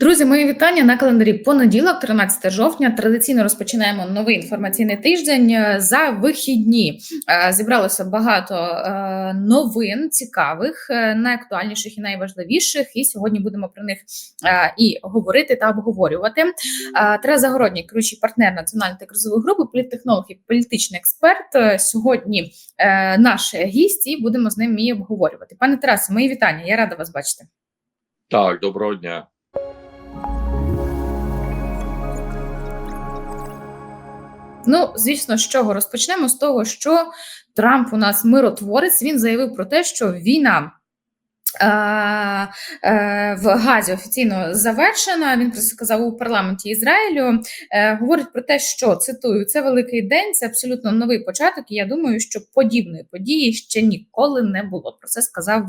Друзі, мої вітання на календарі понеділок, 13 жовтня. Традиційно розпочинаємо новий інформаційний тиждень. Е, За вихідні е, зібралося багато е, новин цікавих, найактуальніших і найважливіших. І сьогодні будемо про них і говорити та обговорювати. Тарас Загородній, керуючий партнер національної кризової групи, політтехнолог і політичний експерт. Сьогодні наш гість, і будемо з ним і обговорювати. Пане Тарасе, мої вітання. Я рада вас бачити. Так, доброго дня. Ну, звісно, з чого розпочнемо? З того, що Трамп у нас миротворець. Він заявив про те, що війна. Е, е, В Газі офіційно завершена. Він про це сказав у парламенті Ізраїлю. Е, Говорить про те, що цитую: це великий день, це абсолютно новий початок. І я думаю, що подібної події ще ніколи не було. Про це сказав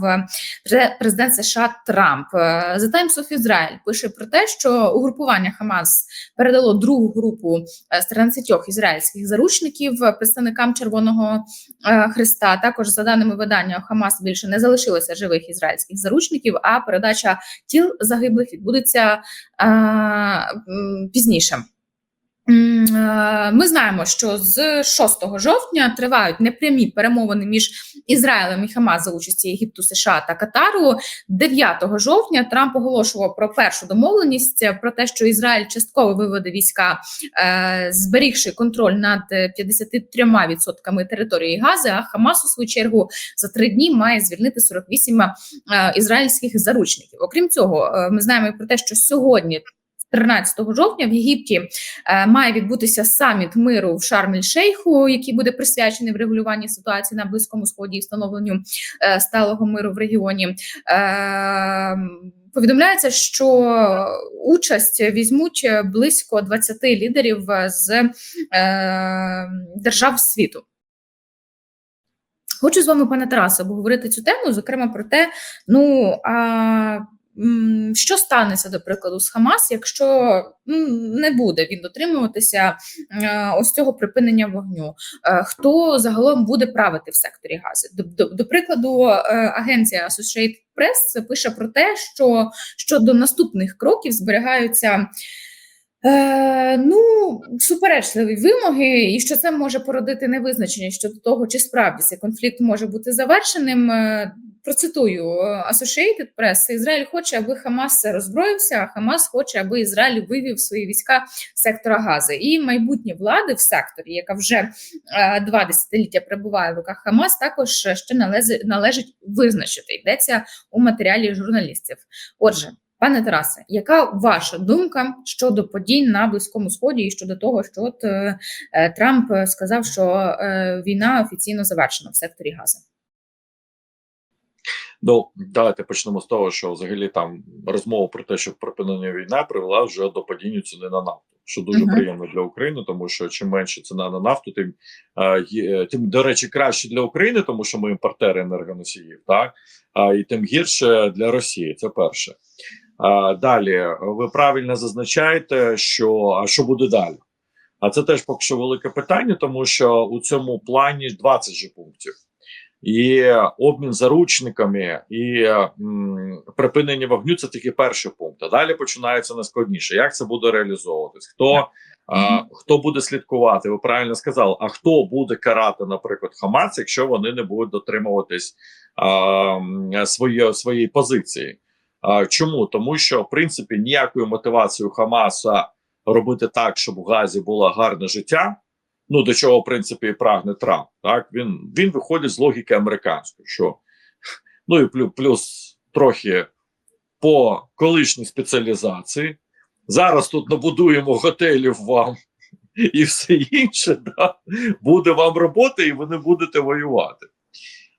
президент США Трамп. The Times of Israel пише про те, що угрупування Хамас передало другу групу з 13 ізраїльських заручників представникам Червоного Христа. Також за даними видання Хамас більше не залишилося живих ізраїльських заручників, а передача тіл загиблих відбудеться е, пізніше. Е, Ми знаємо, що з 6 жовтня тривають непрямі перемовини між Ізраїлем і Хамас за участі Єгипту, США та Катару. 9 жовтня Трамп оголошував про першу домовленість е, про те, що Ізраїль частково виведе війська, е, зберігши контроль над е, 53% території Гази. А Хамас у свою чергу за три дні має звільнити 48 е, ізраїльських заручників. Окрім цього, е, ми знаємо про те, що сьогодні. 13 жовтня в Єгипті е, має відбутися саміт миру в Шарм-ель-Шейху, який буде присвячений врегулюванні ситуації на близькому сході і встановленню е, сталого миру в регіоні. Е, Повідомляється, що участь візьмуть близько 20 лідерів з держав світу. Хочу з вами, пане Тарасе, обговорити цю тему, зокрема про те, ну а що станеться, до прикладу, з Хамас, якщо не буде він дотримуватися е, ось цього припинення вогню. Е, Хто загалом буде правити в секторі Гази? До прикладу, е, агенція Associated Press пише про те, що щодо наступних кроків зберігаються. Е, ну, суперечливі вимоги, і що це може породити невизначення щодо того, чи справді цей конфлікт може бути завершеним. Процитую е, Associated Press, Ізраїль хоче, аби Хамас роззброївся, а Хамас хоче, аби Ізраїль вивів свої війська з сектора Гази. І майбутнє влади в секторі, яка вже е, два десятиліття перебуває в руках Хамас, також ще належить, визначити. Йдеться у матеріалі журналістів. Отже. Пане Тарасе, яка ваша думка щодо подій на Близькому Сході і щодо того, що от е, е, Трамп сказав, що е, війна офіційно завершена в секторі Гази? Ну, давайте почнемо з того, що взагалі там розмова про те, що припинення війни привела вже до падіння ціни на нафту, що дуже Мгм. приємно для України, тому що чим менше ціна на нафту, тим е, є- тим до речі, краще для України, тому що ми імпортери енергоносіїв, так а і тим гірше для Росії. Це перше. А, далі ви правильно зазначаєте, що а що буде далі? А це теж поки що велике питання, тому що у цьому плані 20 же пунктів. І обмін заручниками і м, припинення вогню це тільки перший пункт. А далі починається найскладніше. Як це буде реалізовуватись? Хто а, хто буде слідкувати? Ви правильно сказали. А хто буде карати, наприклад, Хамас, якщо вони не будуть дотримуватись а, своє, своєї позиції? А, чому? Тому що в принципі ніякою мотивацією Хамаса робити так, щоб у Газі було гарне життя. Ну, до чого, в принципі, і прагне Трамп. Так він він виходить з логіки американської, що ну і плюс, плюс трохи по колишній спеціалізації. Зараз тут набудуємо готелів вам і все інше. Да? Буде вам робота, і ви не будете воювати.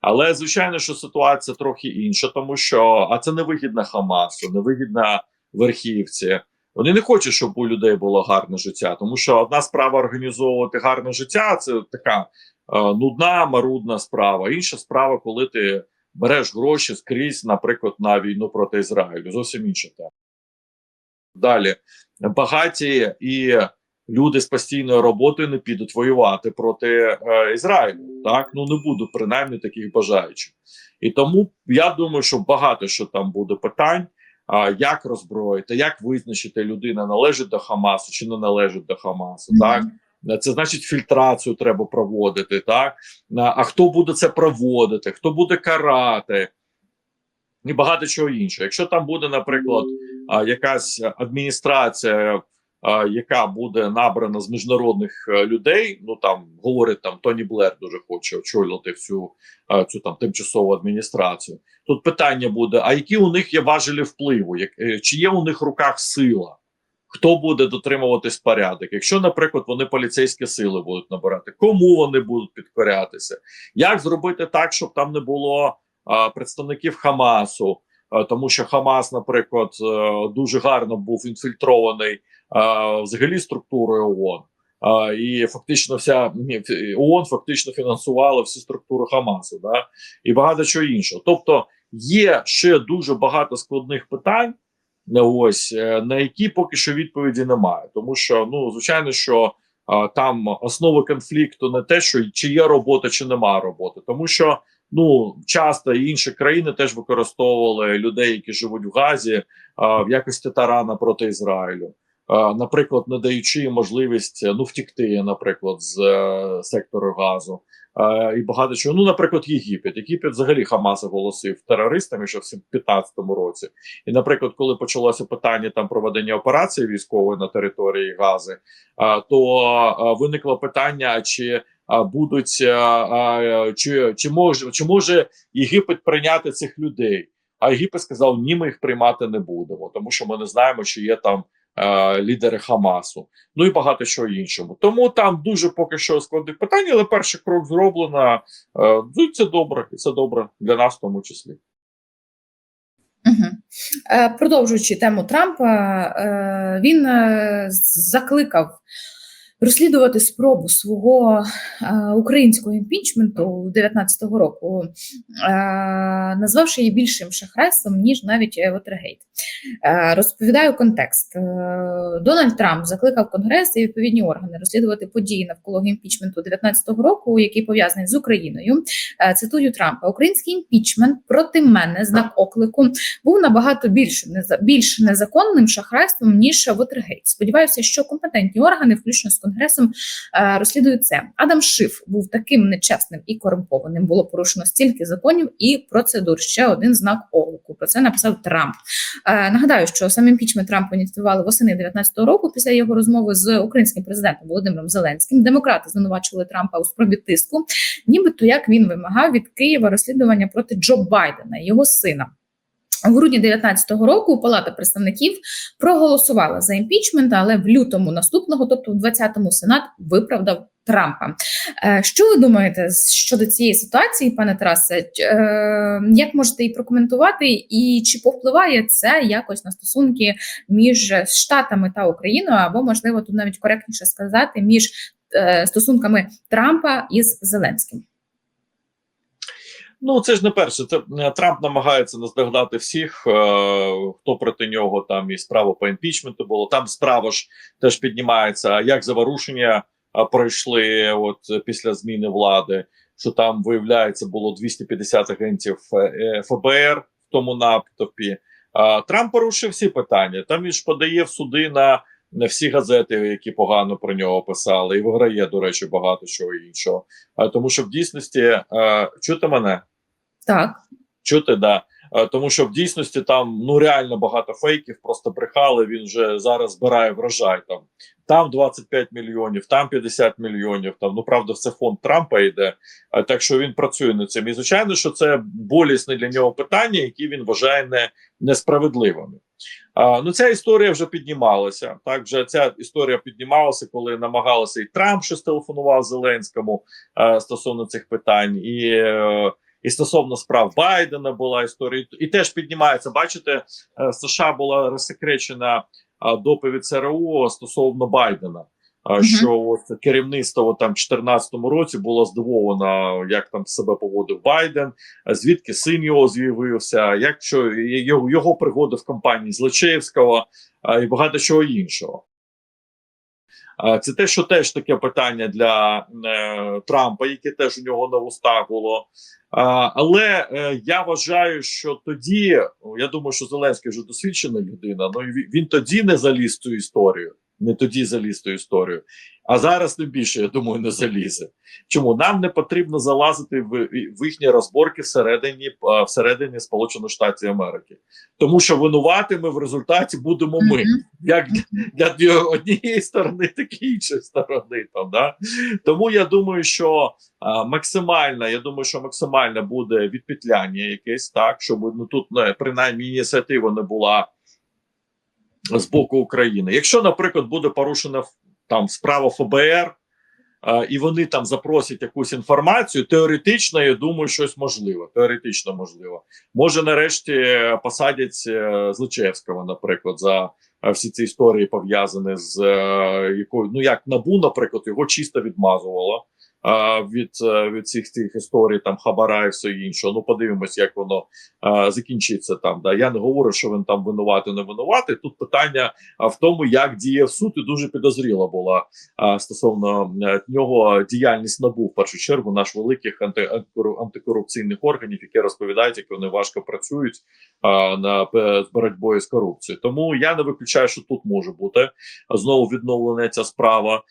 Але звичайно, що ситуація трохи інша, тому що а це невигідна Хамасу, невигідна верхівці. Вони не хочуть, щоб у людей було гарне життя, тому що одна справа організовувати гарне життя це така е, нудна, марудна справа. Інша справа, коли ти береш гроші скрізь, наприклад, на війну проти Ізраїлю. Зовсім інша тема. Далі багаті і люди з постійною роботою не підуть воювати проти е, Ізраїлю. Так ну не буду принаймні таких бажаючих. І тому я думаю, що багато що там буде питань. А, як роззброїти, як визначити людина належить до Хамасу чи не належить до Хамасу. Так це значить фільтрацію треба проводити. Так а а хто буде це проводити, хто буде карати, і багато чого іншого. Якщо там буде, наприклад, якась адміністрація. Яка буде набрана з міжнародних е, людей? Ну там говорить там Тоні Блер дуже хоче очолювати цю, е, цю там тимчасову адміністрацію. Тут питання буде: а які у них є важелі впливу? Як е, чи є у них в руках сила? Хто буде дотримуватись порядок? Якщо, наприклад, вони поліцейські сили будуть набирати, кому вони будуть підкорятися? Як зробити так, щоб там не було а, представників Хамасу? А, тому що Хамас, наприклад, е, дуже гарно був інфільтрований взагалі структурою ООН. І фактично вся ООН фактично фінансувала всі структури Хамасу, да? і багато чого іншого. Тобто є ще дуже багато складних питань, ось е, на які поки що відповіді немає. Тому що ну звичайно, що там основа конфлікту не те, що чи є робота, чи немає роботи, тому що ну часто інші країни теж використовували людей, які живуть в Газі, а, в якості тарана проти Ізраїлю. А, Наприклад, не даючи їм можливість ну втікти, наприклад, з е, сектору газу, е, і багато чого. Ну, наприклад, Єгипет. Єгипет взагалі Хамас оголосив терористами ще в 2015 році. І, наприклад, коли почалося питання там проведення операції військової на території Гази, а, то а, виникло питання, чи будуть чи, чи може чи може Єгипет прийняти цих людей? А Єгипет сказав: ні, ми їх приймати не будемо, тому що ми не знаємо, чи є там. Лідери Хамасу, ну і багато чого іншого. Тому там дуже поки що складних питань, але перший крок зроблено. Ну це добре, і це добре для нас в тому числі. Угу. Продовжуючи тему Трампа, е, він е, закликав розслідувати спробу свого е, українського імпічменту 19-го року, е, назвавши її більшим шахрайством, ніж навіть Вотергейт. Розповідаю контекст. Е, Дональд Трамп закликав Конгрес і відповідні органи розслідувати події навколо імпічменту 19-го року, який пов'язаний з Україною. Цитую Трампа: Український імпічмент проти мене знак оклику був набагато більш, більш незаконним шахрайством ніж Вотергейт. Сподіваюся, що компетентні органи, включно з конгресом, е, розслідують це. Адам Шиф був таким нечесним і корумпованим. Було порушено стільки законів і процедур. Ще один знак оклику. Про це написав Трамп. Е, Нагадаю, що сам імпічмент Трампа ініціювали восени 19-го року після його розмови з українським президентом Володимиром Зеленським. Демократи звинувачували Трампа у спробі тиску, нібито як він вимагав від Києва розслідування проти Джо Байдена, його сина. У грудні 19-го року Палата представників проголосувала за імпічмент, але в лютому наступного, тобто в 20-му Сенат виправдав Трампа. Е, Що ви думаєте щодо цієї ситуації, пане Тарасе? Е, Як можете її прокоментувати, і чи повпливає це якось на стосунки між Штатами та Україною, або можливо тут навіть коректніше сказати між е, стосунками Трампа із Зеленським? Ну, це ж не перше. Це е, Трамп намагається наздогнати всіх, е, хто проти нього там і справа по імпічменту було. Там справа ж теж піднімається. А як заворушення пройшли от після зміни влади? Що там виявляється було 250 агентів е, ФБР в тому натовпі. А Трамп порушив всі питання. Там він ж подає в суди на, на всі газети, які погано про нього писали, і виграє, до речі, багато чого іншого. А тому, що в дійсності чути мене. Так. Чути, да. Е, Тому що в дійсності там ну реально багато фейків, просто брехали. Він вже зараз збирає врожай. Там там 25 мільйонів, там 50 мільйонів. Там ну правда, це фонд Трампа йде. е, Так що він працює над цим. І звичайно, що це болісне для нього питання, які він вважає не несправедливими. А, ну ця історія вже піднімалася. Так, вже ця історія піднімалася, коли намагалися і Трамп щось телефонував Зеленському е, стосовно цих питань, і, е, і стосовно справ Байдена була історія, і теж піднімається. Бачите, е, США була розсекречена е, доповідь ЦРУ стосовно Байдена. Мгм. що от керівництво там в 2014 році було здивовано, як там себе поводив Байден, звідки син його з'явився, як що його, його пригоди в компанії Злочевського і багато чого іншого. Це те, що теж таке питання для е, Трампа, яке теж у нього на устах було. А, але е, я вважаю, що тоді я думаю, що Зеленський вже досвідчена людина. Ну і він, тоді не заліз цю історію, не тоді заліз цю історію. А зараз тим більше, я думаю, не залізе. Чому нам не потрібно залазити в, в їхні розборки всередині всередині Сполучених Штатів Америки, тому що винуватими в результаті будемо ми як для, для однієї сторони, так і іншої сторони. Там, да? Тому я думаю, що а, максимально, я думаю, що максимально буде відпетляння якесь, так, щоб ну, тут не, принаймні ініціатива не була з боку України. Якщо, наприклад, буде порушена там справа ФБР, а, і вони там запросять якусь інформацію, теоретично, я думаю, щось можливо. Теоретично можливо. Може, нарешті е, посадять е, Злочевського, наприклад, за е, всі ці історії пов'язані з якою, ну як набу, наприклад, його чисто відмазувало від, е, від цих цих історій, там хабара і все інше. Ну, подивимось, як воно закінчиться там. Да. Я не говорю, що він там винуватий, не винуватий. Тут питання а, в тому, як діяв суд, і дуже підозріла була стосовно е, нього діяльність набу в першу чергу наш великих анти, антикорупційних органів, які розповідають, як вони важко працюють на з боротьбою з корупцією. Тому я не виключаю, що тут може бути знову відновлена ця справа.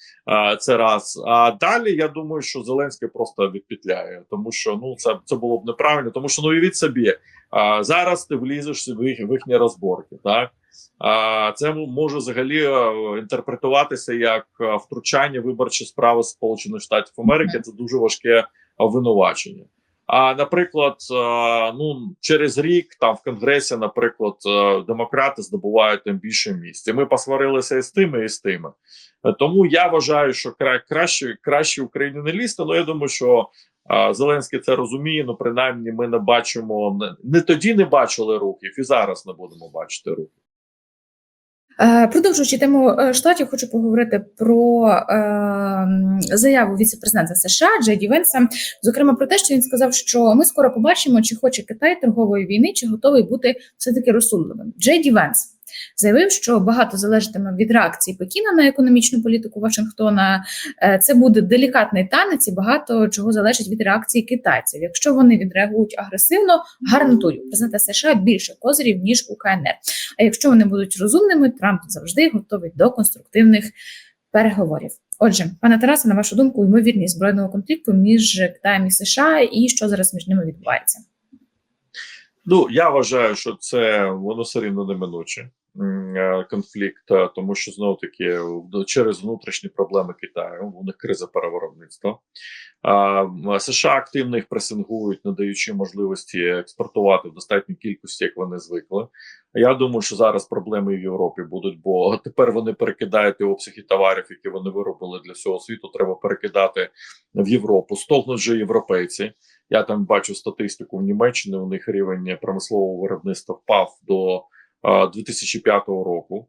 Це раз. А далі я думаю, що Зеленський просто відпітляє, тому що ну це, це було б неправильно, тому що ну уявіть собі, а, зараз ти влізеш в їх, в їхні розборки, так. А це може взагалі е, інтерпретуватися як е, втручання виборчі справи Сполучених Штатів Америки. Це дуже важке обвинувачення. А наприклад, е, ну через рік там в конгресі, наприклад, е, демократи здобувають там більше місць. І Ми посварилися і з тими, і з тими. Е, Тому я вважаю, що кра- краще краще Україні не лізти. Ну я думаю, що Зеленський це розуміє. Ну принаймні, ми не бачимо не тоді не бачили рухів, і зараз не будемо бачити рухів. Е, Продовжуючи тему е, штатів, хочу поговорити про е, заяву віце-президента США Джей Ді Венса, зокрема про те, що він сказав, що ми скоро побачимо, чи хоче Китай торгової війни, чи готовий бути все таки розсудливим. Джей Ді Венс заявив, що багато залежатиме від реакції Пекіна на економічну політику Вашингтона. Е, Це буде делікатний танець, і багато чого залежить від реакції китайців. Якщо вони відреагують агресивно, гарантую президента США більше козирів ніж у КНР. А якщо вони будуть розумними, Трамп завжди готовий до конструктивних переговорів. Отже, пане Тарасе, на вашу думку, ймовірність збройного конфлікту між Китаєм і США і що зараз між ними відбувається? Ну я вважаю, що це воно все рівно неминуче конфлікт, е, тому що знову таки через внутрішні проблеми Китаю у них криза перевиробництва. США активно їх пресингують, надаючи можливості експортувати в достатній кількості, як вони звикли. Я думаю, що зараз проблеми в Європі будуть, бо тепер вони перекидають обсяги товарів, які вони виробили для всього світу. Треба перекидати в Європу. Стогнуть же європейці. Я там бачу статистику в Німеччині. У них рівень промислового виробництва впав до 2005 року.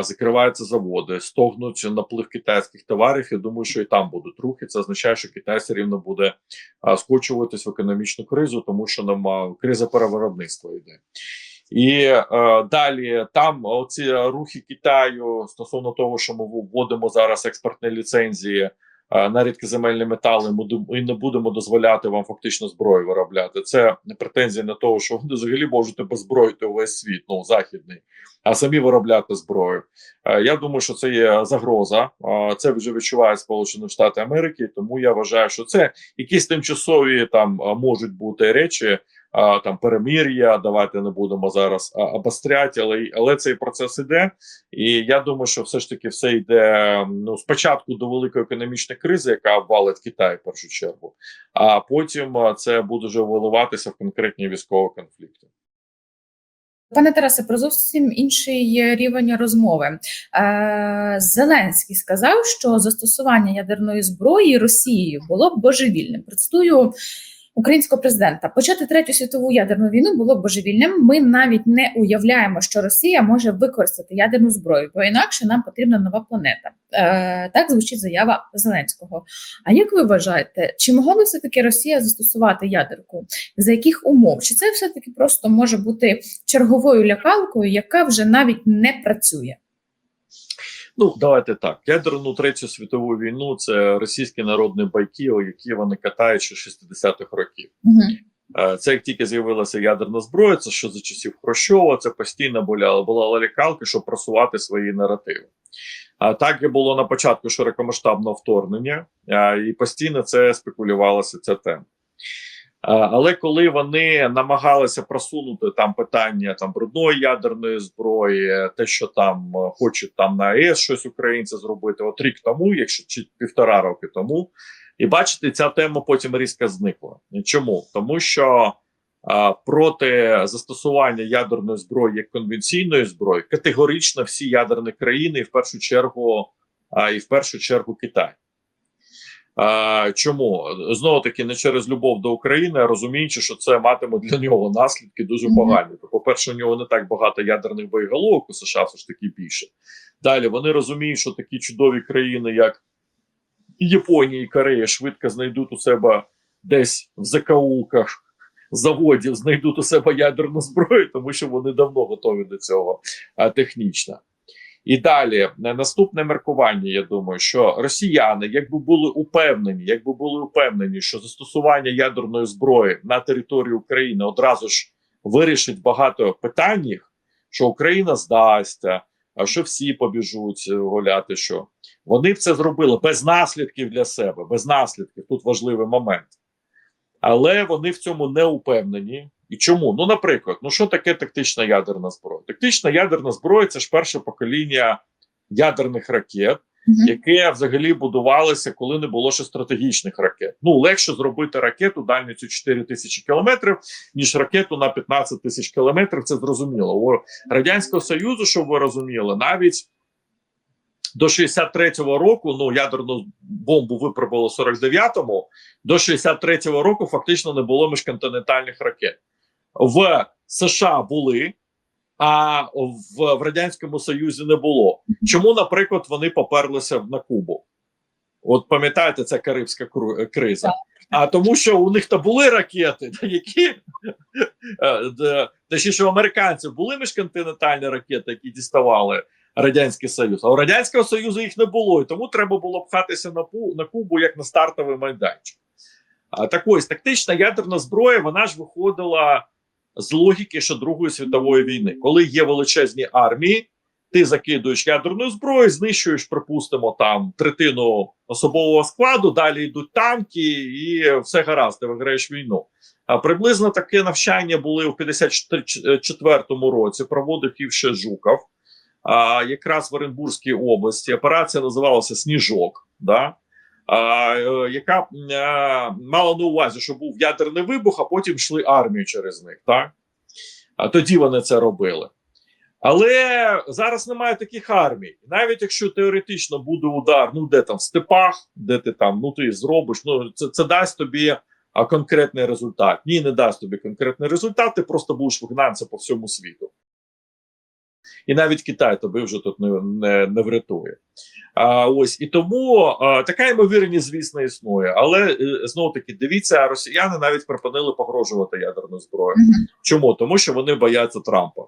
Закриваються заводи, стогнуть наплив китайських товарів. Я думаю, що і там будуть рухи. Це означає, що Китай все рівно буде скочуватись в економічну кризу, тому що нам криза перевиробництва йде. І е, далі там оці рухи Китаю стосовно того, що ми вводимо зараз експортні ліцензії на рідкоземельні метали, ми не будемо дозволяти вам фактично зброю виробляти. Це претензія на того, що ви взагалі можете беззброїти увесь світ, ну західний, а самі виробляти зброю. Я думаю, що це є загроза. Це вже відчуває Сполучені Штати Америки. Тому я вважаю, що це якісь тимчасові там можуть бути речі. Там перемир'я, давайте не будемо зараз обостряти, але але цей процес іде. І я думаю, що все ж таки все йде ну спочатку до великої економічної кризи, яка обвалить Китай в першу чергу, а потім це буде вже виливатися в конкретні військові конфлікти. Пане Тарасе, про зовсім інший рівень розмови. Е, Зеленський сказав, що застосування ядерної зброї Росією було б божевільним. Процитую українського президента: почати третю світову ядерну війну було б божевільним. Ми навіть не уявляємо, що Росія може використати ядерну зброю, бо інакше нам потрібна нова планета. Е, Так звучить заява Зеленського. А як ви вважаєте, чи могла би все таки Росія застосувати ядерку? За яких умов? Чи це все таки просто може бути черговою лякалкою, яка вже навіть не працює? Ну, давайте так. Ядерну третю світову війну це російські народні байки, які вони катають ще 60-х років. Угу. Це як тільки з'явилася ядерна зброя, це що за часів Хрущова, це постійно була, була лалікалка, щоб просувати свої наративи. А так і було на початку широкомасштабного вторгнення, е, і постійно це спекулювалася ця тема. Е, Але коли вони намагалися просунути там питання там брудної ядерної зброї, те, що там е, хочуть там на АЕС щось українці зробити, от рік тому, якщо чи півтора роки тому, і бачите, ця тема потім різко зникла. Чому? Тому що а, проти застосування ядерної зброї як конвенційної зброї категорично всі ядерні країни, і в першу чергу, а, і в першу чергу Китай. А, чому знову таки не через любов до України, а розуміючи, що це матиме для нього наслідки дуже погані. То, по-перше, у нього не так багато ядерних боєголовок, у США все ж таки більше. Далі вони розуміють, що такі чудові країни, як Японія і Корея, швидко знайдуть у себе десь в закаулках заводів, знайдуть у себе ядерну зброю, тому що вони давно готові до цього а, технічно. І далі наступне маркування. Я думаю, що росіяни, якби були упевнені, якби були упевнені, що застосування ядерної зброї на території України одразу ж вирішить багато питань, що Україна здасться, а що всі побіжуть гуляти. Що вони б це зробили без наслідків для себе, без наслідків. Тут важливий момент. Але вони в цьому не упевнені. І чому? Ну, наприклад, ну що таке тактична ядерна зброя? Тактична ядерна зброя це ж перше покоління ядерних ракет, яке взагалі будувалося, коли не було ще стратегічних ракет. Ну легше зробити ракету дальністю 4 тисячі кілометрів, ніж ракету на 15 тисяч кілометрів. Це зрозуміло. У радянського союзу, щоб ви розуміли, навіть до 63-го року, ну ядерну бомбу випробували в 49-му, до 63-го року фактично не було міжконтинентальних ракет. В США були, а в, в радянському союзі не було. Чому, наприклад, вони поперлися на Кубу? От пам'ятаєте, це Карибська криза. А тому, що у них то були ракети, які е, точніше, у американців були міжконтинентальні ракети, які діставали Радянський Союз. А у Радянського Союзу їх не було, і тому треба було пхатися на, на Кубу як на стартовий майданчик. А, так ось тактична ядерна зброя, вона ж виходила з логіки ще Другої світової війни, коли є величезні армії, ти закидуєш ядерну зброю, знищуєш, припустимо, там третину особового складу, далі йдуть танки, і все гаразд, ти виграєш війну. А приблизно таке навчання були у 54-му році. Проводив їх ще Жуков, а, якраз в Оренбурзькій області. Операція називалася Сніжок. Да? Е, яка м, мала на увазі, що був ядерний вибух, а потім йшли армію через них. Так? А тоді вони це робили. Але зараз немає таких армій. Навіть якщо теоретично буде удар, ну де там в степах, де ти там, ну ти зробиш, ну це, це дасть тобі конкретний результат. Ні, не дасть тобі конкретний результат, ти просто будеш вигнатися по всьому світу. І навіть Китай тобі вже тут не, не, не врятує. А, ось і тому а, така ймовірність, звісно, існує. Але е, знову таки дивіться, росіяни навіть припинили погрожувати ядерною зброєю. Чому? Тому що вони бояться Трампа.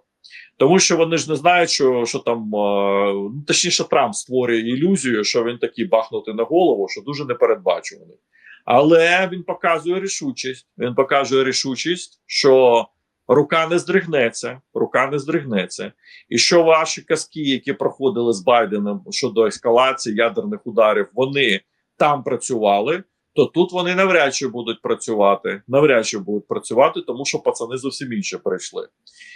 Тому що вони ж не знають, що, що там а, ну, точніше, Трамп створює ілюзію, що він такий бахнути на голову, що дуже непередбачуваний. Але він показує рішучість. Він показує рішучість, що рука не здригнеться, рука не здригнеться. І що ваші казки, які проходили з Байденом щодо ескалації ядерних ударів, вони там працювали. То тут вони навряд чи будуть працювати, навряд чи будуть працювати, тому що пацани зовсім інше прийшли.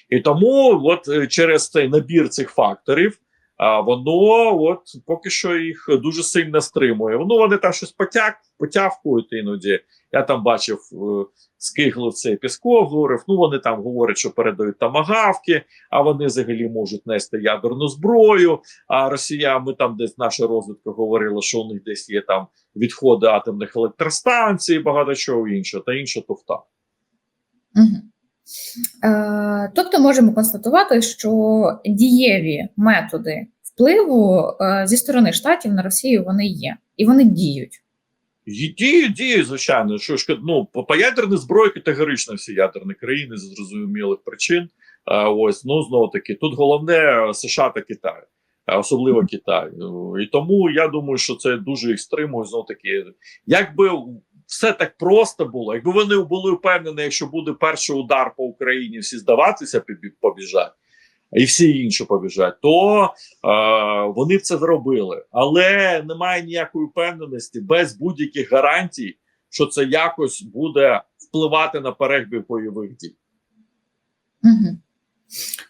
І тому, от е, через цей набір цих факторів, а воно от поки що їх дуже сильно стримує. Ну вони там щось потяг, потявкують іноді. Я там бачив е, скиглив цей Пісков, говорив. Ну вони там говорять, що передають тамагавки, а вони взагалі можуть нести ядерну зброю. А Росія, ми там десь наша розвідка говорила, що у них десь є там відходи атомних електростанцій, багато чого іншого, та інша туфта. Угу. Е, тобто можемо констатувати, що дієві методи впливу е, зі сторони штатів на Росію вони є і вони діють. Діють, діють, звичайно. Що ж ну по, ядерній зброї категорично всі ядерні країни з зрозумілих причин. Ось ну знову таки тут головне США та Китай. особливо Китай. І тому я думаю, що це дуже їх стримує. Знов таки, якби все так просто було, якби вони були впевнені, якщо буде перший удар по Україні, всі здаватися побі- побіжать. І всі інші побіжать, то е, вони це зробили, але немає ніякої впевненості без будь-яких гарантій, що це якось буде впливати на перебіг бойових дій. Угу.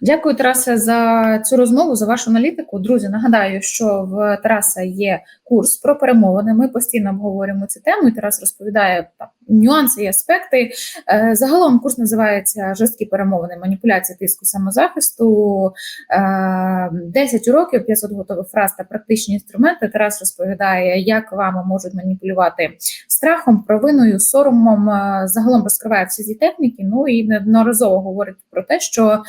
Дякую, Тарасе, за цю розмову, за вашу аналітику. Друзі, нагадаю, що в Тараса є курс про перемовини. Ми постійно обговорюємо цю тему, і Тарас розповідає нюанси і аспекти. Е, загалом курс називається Жорсткі перемовини, маніпуляція тиску самозахисту. Е, 10 уроків, 500 готових фраз та практичні інструменти. Тарас розповідає, як вами можуть маніпулювати страхом, провиною, соромом. Е, Загалом розкриває всі ці техніки. Ну і неодноразово говорить про те, що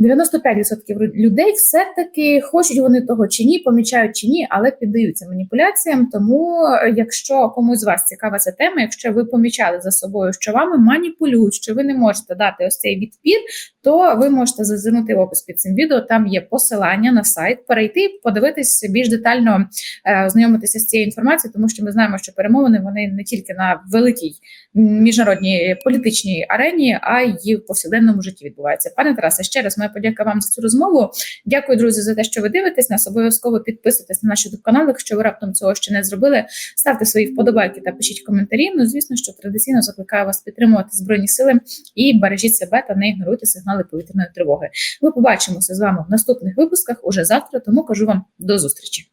95% людей все-таки хочуть вони того чи ні, помічають чи ні, але піддаються маніпуляціям. Тому, е, якщо комусь з вас цікава ця тема, якщо ви помічали за собою, що вами маніпулюють, що ви не можете дати ось цей відпір, то ви можете зазирнути в опис під цим відео. Там є посилання на сайт, перейти, подивитись більш детально, е, ознайомитися з цією інформацією, тому що ми знаємо, що перемовини вони не тільки на великій міжнародній політичній арені, а й в повсякденному житті відбуваються. Пане Тарасе, ще раз моя подяка вам за цю розмову. Дякую, друзі, за те, що ви дивитесь. Нас обов'язково підписуйтесь на наш youtube канал. Якщо ви раптом цього ще не зробили, ставте свої вподобайки та пишіть коментарі. Ну, звісно, що традиційно закликаю вас підтримувати збройні сили і бережіть себе та не ігноруйте сигнали повітряної тривоги. Ми побачимося з вами в наступних випусках уже завтра. Тому кажу вам до зустрічі.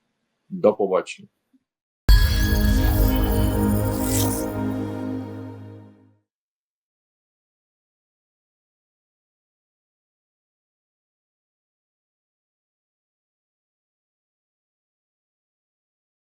До побачення.